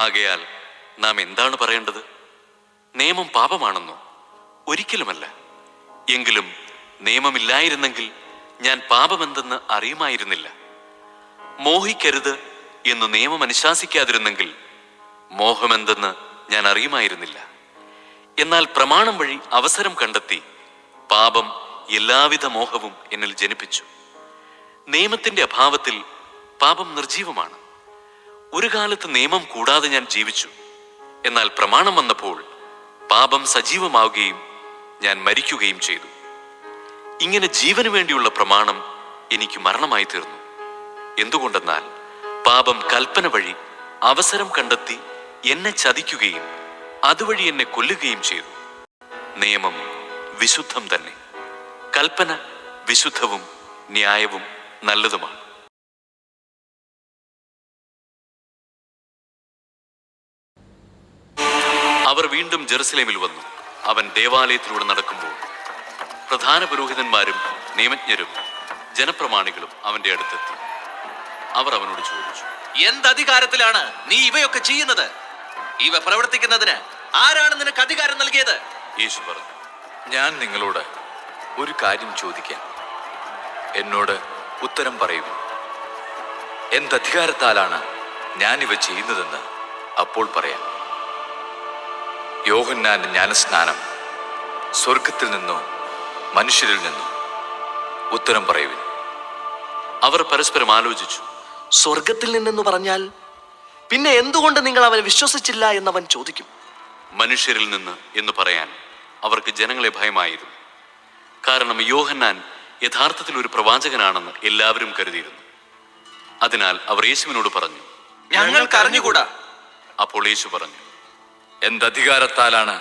ആകയാൽ നാം എന്താണ് പറയേണ്ടത്? നിയമം പാപമാണെന്നോ? ഒരിക്കലുമല്ല. എങ്കിലും നിയമമില്ലായിരുന്നെങ്കിൽ ഞാൻ പാപമെന്തെന്ന് അറിയുമായിരുന്നില്ല. മോഹിക്കരുത് എന്ന് നിയമം അനുശാസിക്കാതിരുന്നെങ്കിൽ മോഹമെന്തെന്ന് ഞാൻ അറിയുമായിരുന്നില്ല. എന്നാൽ പ്രമാണം വഴി അവസരം കണ്ടെത്തി പാപം എല്ലാവിധ മോഹവും എന്നിൽ ജനിപ്പിച്ചു. നിയമത്തിന്റെ അഭാവത്തിൽ പാപം നിർജീവമാണ് ഒരു കാലത്ത് നിയമം കൂടാതെ ഞാൻ ജീവിച്ചു. എന്നാൽ പ്രമാണം വന്നപ്പോൾ പാപം സജീവമാവുകയും ഞാൻ മരിക്കുകയും ചെയ്തു. ഇങ്ങനെ ജീവന് വേണ്ടിയുള്ള പ്രമാണം എനിക്ക് മരണമായി തീർന്നു. എന്തുകൊണ്ടെന്നാൽ പാപം കൽപ്പന വഴി അവസരം കണ്ടെത്തി എന്നെ ചതിക്കുകയും അതുവഴി എന്നെ കൊല്ലുകയും ചെയ്തു. നിയമം വിശുദ്ധം തന്നെ. കൽപ്പന വിശുദ്ധവും ന്യായവും നല്ലതുമാണ്. വീണ്ടും ജെറുസലേമിൽ വന്നു. അവൻ ദേവാലയത്തിലൂടെ നടക്കുമ്പോൾ പ്രധാന പുരോഹിതന്മാരും നിയമജ്ഞരും ജനപ്രമാണികളും അവന്റെ അടുത്തെത്തി. അവർ അവനോട് ചോദിച്ചു എന്തധികാരത്തിലാണ് നീ ഇവയൊക്കെ ചെയ്യുന്നത്? ഇവ പ്രവർത്തിക്കുന്നതിന് ആരാണ് നിനക്ക് അധികാരം നൽകിയത്? യേശു പറഞ്ഞു ഞാൻ നിങ്ങളോട് ഒരു കാര്യം ചോദിക്കാം. എന്നോട് ഉത്തരം പറയുവിൻ എന്തധികാരത്താലാണ് ഞാൻ ഇവ ചെയ്യുന്നതെന്ന് അപ്പോൾ പറയാം. യോഹന്നാന്റെ ജ്ഞാനസ്നാനം സ്വർഗത്തിൽ നിന്നോ മനുഷ്യരിൽ നിന്നോ ഉത്തരം പറയുവിൻ. അവർ പരസ്പരം ആലോചിച്ചു സ്വർഗത്തിൽ നിന്നെന്ന് പറഞ്ഞാൽ പിന്നെ എന്തുകൊണ്ട് നിങ്ങൾ അവനെ വിശ്വസിച്ചില്ല എന്നവൻ ചോദിക്കും. മനുഷ്യരിൽ നിന്ന് എന്ന് പറയാൻ അവർക്ക് ജനങ്ങളെ ഭയമായിരുന്നു. കാരണം യോഹന്നാൻ യഥാർത്ഥത്തിൽ ഒരു പ്രവാചകനാണെന്ന് എല്ലാവരും കരുതിയിരുന്നു. അതിനാൽ അവർ യേശുവിനോട് പറഞ്ഞു ഞങ്ങൾക്ക് അറിഞ്ഞുകൂടാ അപ്പോൾ യേശു പറഞ്ഞു എന്തധികാരത്താലാണ്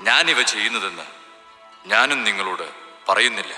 ഞാൻ ഇവ ചെയ്യുന്നതെന്ന് ഞാനും നിങ്ങളോട് പറയുന്നില്ല.